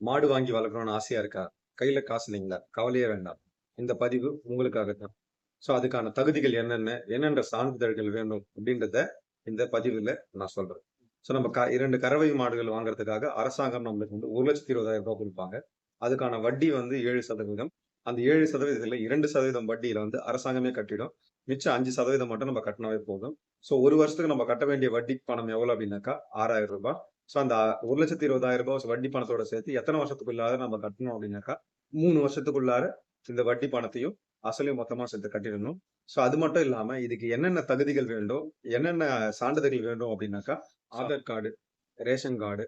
மாடு வாங்கி வளர்க்கணும்னு ஆசையா இருக்கா? கையில காசு இல்லைங்களா? கவலையே வேண்டாம். இந்த பதிவு உங்களுக்காக தான் ஸோ அதுக்கான தகுதிகள் என்னென்ன என்னென்ன சான்றிதழ்கள் வேணும் அப்படின்றத இந்த பதிவுல நான் சொல்றேன். ஸோ நம்ம க இரண்டு கறவை மாடுகள் வாங்குறதுக்காக அரசாங்கம் நம்மளுக்கு வந்து ஒரு லட்சத்தி இருபதாயிரம் ரூபாய் கொடுப்பாங்க. அதுக்கான வட்டி வந்து ஏழு சதவீதம். அந்த ஏழு சதவீதத்துல இரண்டு சதவீதம் வட்டியில வந்து அரசாங்கமே கட்டிடும். மிச்சம் அஞ்சு சதவீதம் மட்டும் நம்ம கட்டினாவே போதும். ஸோ ஒரு வருஷத்துக்கு நம்ம கட்ட வேண்டிய வட்டி பணம் எவ்வளோ அப்படின்னாக்கா ஆறாயிரம் ரூபாய். ஸோ அந்த ஒரு லட்சத்தி இருபதாயிரம் ரூபாய் வட்டி பணத்தோட சேர்த்து எத்தனை வருஷத்துக்குள்ளார நம்ம கட்டணும் அப்படின்னாக்கா மூணு வருஷத்துக்குள்ளார இந்த வட்டி பணத்தையும் அசலையும் மொத்தமாக சேர்த்து கட்டிடணும். ஸோ அது மட்டும் இல்லாமல் இதுக்கு என்னென்ன தகுதிகள் வேண்டும் என்னென்ன சான்றிதழ்கள் வேண்டும் அப்படின்னாக்கா ஆதார் கார்டு ரேஷன் கார்டு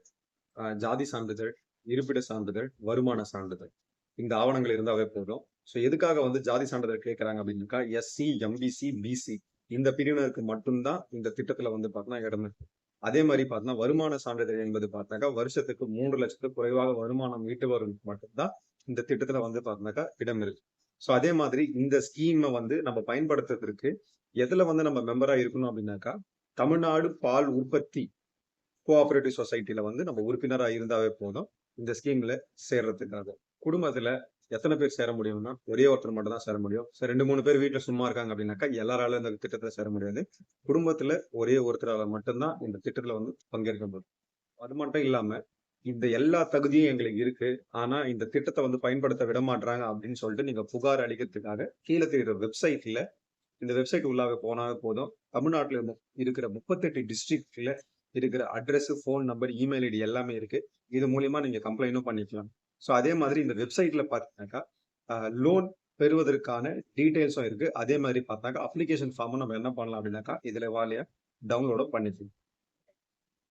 ஜாதி சான்றிதழ் இருப்பிட சான்றிதழ் வருமான சான்றிதழ். இந்த ஆவணங்கள் இருந்தாவே போதும். ஸோ எதுக்காக வந்து ஜாதி சான்றிதழ் கேட்குறாங்க அப்படின்னாக்கா எஸ்சி எம்பிசி பிசி இந்த பிரிவினருக்கு மட்டும்தான் இந்த திட்டத்தில் வந்து பார்த்தீங்கன்னா இடம் இருக்கு. அதே மாதிரி பார்த்தோன்னா வருமான சான்றிதழ் என்பது பார்த்தாக்கா வருஷத்துக்கு மூன்று லட்சத்துக்கு குறைவாக வருமானம் ஈட்டுபவர்களுக்கு மட்டும்தான் இந்த திட்டத்துல வந்து பார்த்தீங்கன்னாக்கா இடம் இருக்கு. ஸோ அதே மாதிரி இந்த ஸ்கீமை வந்து நம்ம பயன்படுத்துறதுக்கு எதில் வந்து நம்ம மெம்பராக இருக்கணும் அப்படின்னாக்கா தமிழ்நாடு பால் உற்பத்தி கோஆபரேட்டிவ் சொசைட்டில வந்து நம்ம உறுப்பினராக இருந்தாவே போதும் இந்த ஸ்கீமில் சேர்றதுக்காக. குடும்பத்துல எத்தனை பேர் சேர முடியும்னா ஒரே ஒருத்தர் மட்டும் தான் சேர முடியும். சார் ரெண்டு மூணு பேர் வீட்டுல சும்மா இருக்காங்க அப்படின்னாக்கா எல்லாராலும் இந்த திட்டத்துல சேர முடியாது. குடும்பத்துல ஒரே ஒருத்தரால மட்டும்தான் இந்த திட்டத்துல வந்து பங்கேற்க முடியும் அது மட்டும் இல்லாம இந்த எல்லா தகுதியும் எங்களுக்கு இருக்கு. ஆனா இந்த திட்டத்தை வந்து பயன்படுத்த விட மாட்டாங்க அப்படின்னு சொல்லிட்டு நீங்க புகார் அளிக்கிறதுக்காக கீழே தெரியுற வெப்சைட்ல இந்த வெப்சைட் உள்ளாக போனாவே போதும். தமிழ்நாட்டுல இருக்கிற முப்பத்தெட்டு டிஸ்ட்ரிக்ட்ல இருக்கிற address phone number email ID எல்லாமே இருக்கு. இது மூலியமா நீங்க கம்ப்ளைண்டும் பண்ணிக்கலாம். ஸோ அதே மாதிரி இந்த வெப்சைட்ல பார்த்தீங்கன்னாக்கா லோன் பெறுவதற்கான டீட்டெயில்ஸும் இருக்கு. அதே மாதிரி பார்த்தாக்கா அப்ளிகேஷன் ஃபார்மும் நம்ம என்ன பண்ணலாம் அப்படின்னாக்கா இதுல வாலியா டவுன்லோடும் பண்ணிக்கலாம்.